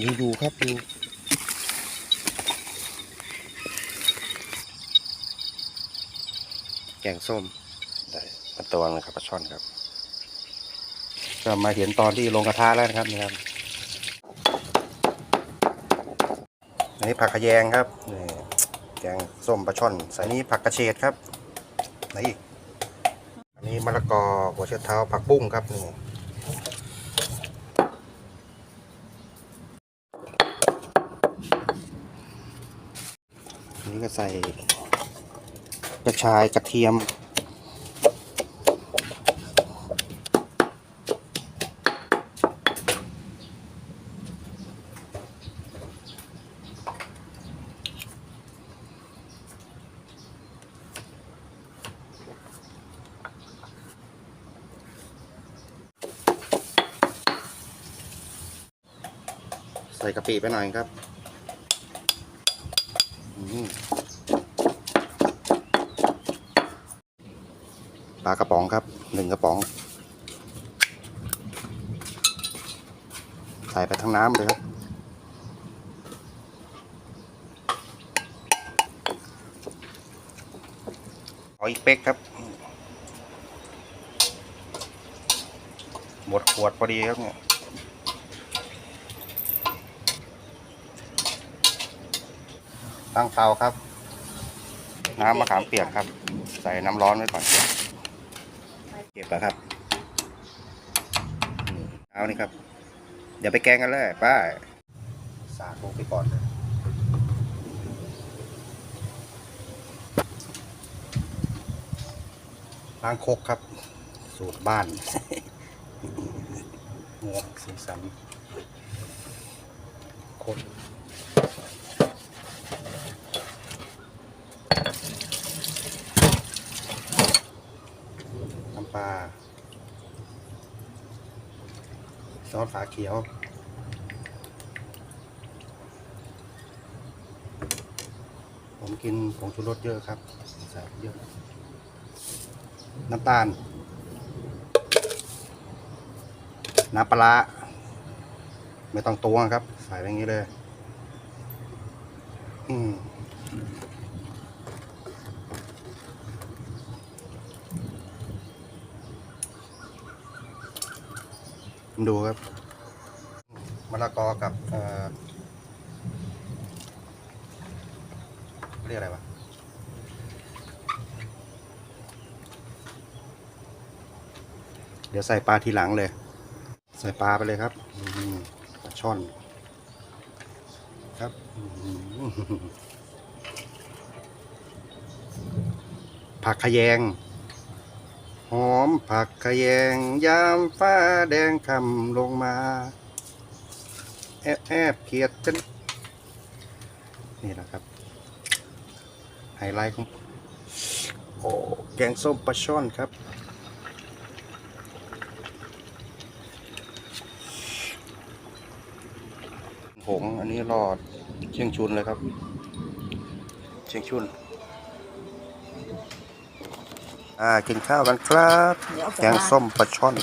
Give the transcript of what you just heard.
ดูดูครับดูแกงส้มได้ปลาตวงนะครับปลาช่อนครับ ก็มาเห็นตอนที่ลงกระทะแล้วนะครับนี่ครับอันนี้ผักขะแยงครับนี่แกงส้มปลาช่อนใส่นี้ผักกระเฉดครับไหนอีก อันนี้มะละกอหัวเชื้อเท้าผักบุ้งครับนี่ นี้ก็ใส่กระชายกระเทียม ใส่กะปิไปหน่อยครับ ปลากระป๋องครับหนึ่งกระป๋อง ใส่ไปทั้งน้ำเลยครับเออีกเป๊กครับ หมดขวดพอดีครับเนี่ย ตั้งเตาครับ น้ำมะขามเปียกครับ ใส่น้ำร้อนไว้ก่อน เก็บแล้วครับนี่เอานี่ครับ เดี๋ยวไปแกงกันเลยป้าสาดลงไปก่อนเลยล้างครกครับ สูตรบ้านงวสีสันคน น้ำปลาซอสฝาเขียว ผมกินผงชูรสเยอะครับใส่เยอะ น้ำตาล น้ำปลา ไม่ต้องตวงครับ ใส่ไปอย่างนี้เลย อืม ดูครับมะละกอกับเอ่อเรียกอะไรวะเดี๋ยวใส่ปลาทีหลังเลย ใส่ปลาไปเลยครับปลาช่อน ครับผักขยง หอมผักขยงยามฟ้าแดงคำลงมา แอบแอบเขียดจันนี่แหละครับไฮไลท์ของโอ้แกงส้มปลาช่อนครับผงอันนี้รอดเชียงชุนเลยครับ เชียงชุน กินข้าวกันครับเดี๋ยวเอาแกงส้มปลาช่อน